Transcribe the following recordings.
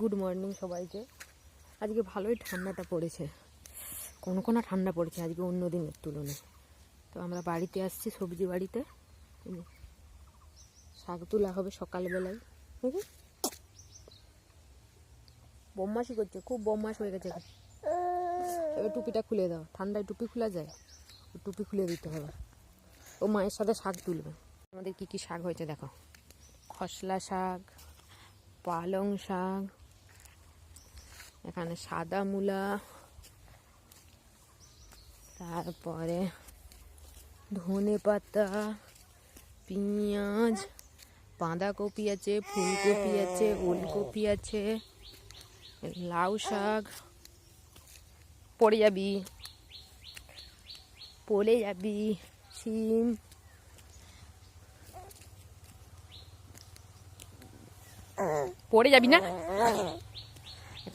Good morning সবাইকে। আজকে ভালোই ঠান্ডাটা পড়েছে। কোনো কোনো ঠান্ডা পড়েছে, আজকে অন্য দিনের তুলনায়। তো আমরা বাড়িতে আসছি সবজি বাড়িতে। শাক তোলা হবে সকালবেলায়। বুঝলি বম্মাসি করছে, খুব বম্মাস হয়ে গেছে। এবার টুপিটা খুলে দাও। ঠান্ডায় টুপি খোলা যায়? টুপি খুলে দিতে হবে। ও মায়ের সাথে শাক তুলবে। আমাদের কি কি শাক হয়েছে দেখো। খসলা শাক, পালং শাক এখানে সাদা মূলা, তারপরে ধনে পাতা, পেঁয়াজ, বাঁধাকপি আছে, ফুলকপি আছে, ওলকপি আছে, লাউ শাক, পড়ে যাবি পড়ে যাবি, শিম। পড়ে যাবি না?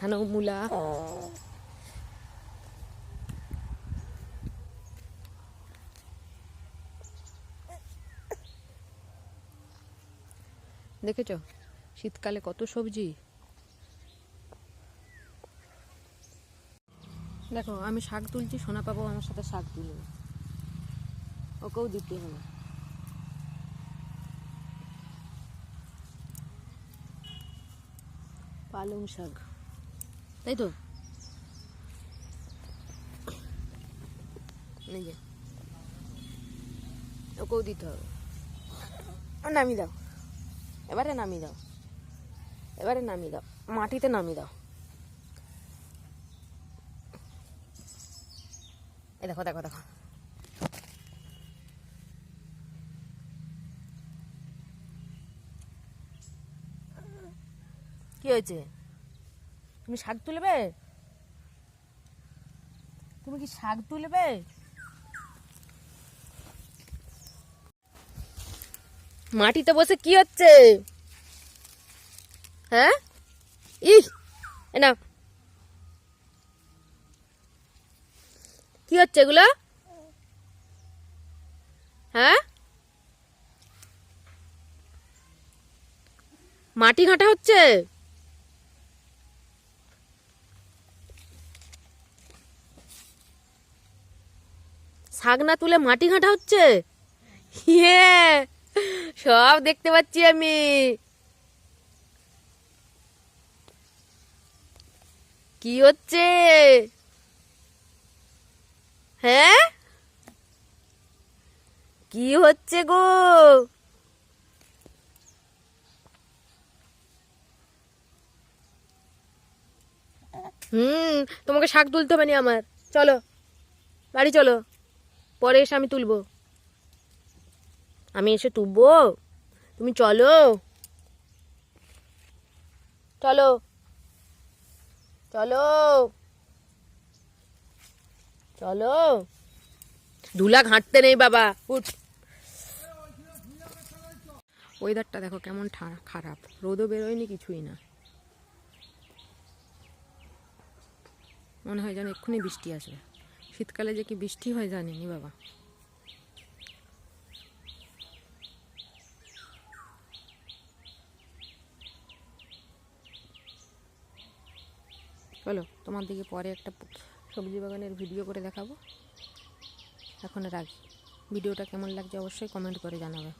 এখানেও মূলা দেখেছ? শীতকালে কত সবজি। দেখো আমি শাক তুলছি সোনা পাবো আমার সাথে শাক তুলবে ওকেও দিতে হবে। পালং শাক। তাই তো? ওকেও দিতে হবে। নামিয়ে দাও। এবারে নামিয়ে দাও। এবারে নামিয়ে দাও। মাটিতে নামিয়ে দাও। এই দেখো দেখো দেখো। কি হয়েছে? তুমি শাক তুলবে? তুমি কি শাক তুলবে? মাটিতে বসে কি হচ্ছে? হ্যাঁ? এ না কি হচ্ছে এগুলো? হ্যাঁ? মাটি ঘাঁটা হচ্ছে? শাক না তুলে মাটি ঘাঁটা হচ্ছে? ইয়ে সব দেখতে পাচ্ছি আমি। কি হচ্ছে? হ্যাঁ? কি হচ্ছে গো? হুম, তোমাকে শাক তুলতে হবে আমার। চলো, বাড়ি চলো। পরে এসে আমি তুলবো। আমি এসে তুলবো। তুমি চলো। চলো। চলো। চলো। ধুলা ঘাঁটতে নেই বাবা, উঠ। ওয়েদারটা দেখো কেমন খারাপ। রোদও বেরোয়নি, কিছুই না। মনে হয় যেন এক্ষুনি বৃষ্টি আসবে। শীতকালে যে কি বৃষ্টি হয় জানিনি বাবা। চলো, তোমার দিকে পরে একটা সবজি বাগানের ভিডিও করে দেখাবো। এখন রাখি। ভিডিওটা কেমন লাগছে অবশ্যই কমেন্ট করে জানাবে।